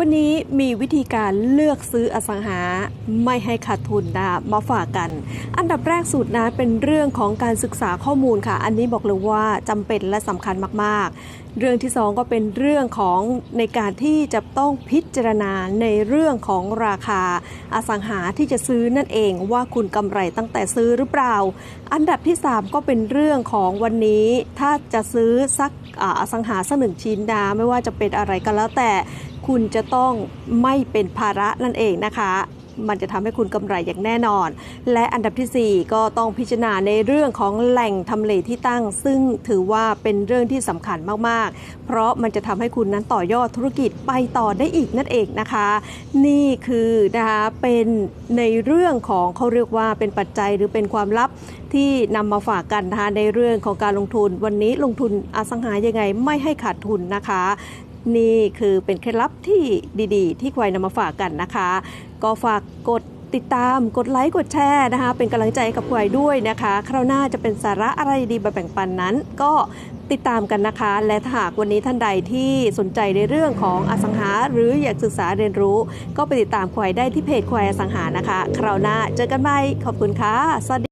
วันนี้มีวิธีการเลือกซื้ออสังหาไม่ให้ขาดทุนนะมาฝากกัน อันดับแรกสุดนะเป็นเรื่องของการศึกษาข้อมูลค่ะ อันนี้บอกเลยว่าจำเป็นและสำคัญมากๆ เรื่องที่สองก็เป็นเรื่องของในการที่จะต้องพิจารณาในเรื่องของราคาอสังหาที่จะซื้อนั่นเองว่าคุณกำไรตั้งแต่ซื้อหรือเปล่า อันดับที่ 3 ก็เป็นเรื่องของวันนี้ถ้าจะซื้อสักอาอสังหาสักหนึ่งชิ้นนะไม่ว่าจะเป็นอะไรก็แล้วแต่ คุณจะต้องไม่เป็นภาระนั่นเองนะคะ มันจะทำให้คุณกำไรอย่างแน่นอน และอันดับทีสี่ 4 ก็ต้องพิจารณาในเรื่องของแหล่งทำเลที่ตั้ง ซึ่งถือว่าเป็นเรื่องที่สำคัญมากๆ เพราะมันจะทำให้คุณนั้นต่อยอดธุรกิจไปต่อได้อีกนั่นเองนะคะ นี่คือนะคะเป็นในเรื่องของเขาเรียกว่าเป็นปัจจัยหรือเป็นความลับที่นำมาฝากกันนะคะในเรื่องของการลงทุน วันนี้ลงทุนอสังหายังไงไม่ให้ขาดทุนนะคะ นี่คือเป็นเคล็ดลับที่ดีๆ ที่ควายนำมาฝากกันนะคะ ก็ฝากกดติดตามกดไลค์กดแชร์นะคะ เป็นกำลังใจกับควายด้วยนะคะ คราวหน้าจะเป็นสาระอะไรดีมาแบ่งปันนั้น ก็ติดตามกันนะคะ และหากวันนี้ท่านใดที่สนใจในเรื่องของอสังหา หรืออยากศึกษาเรียนรู้ ก็ไปติดตามควายได้ที่เพจควายอสังหานะคะ คราวหน้าเจอกันใหม่ขอบคุณค่ะสวัสดี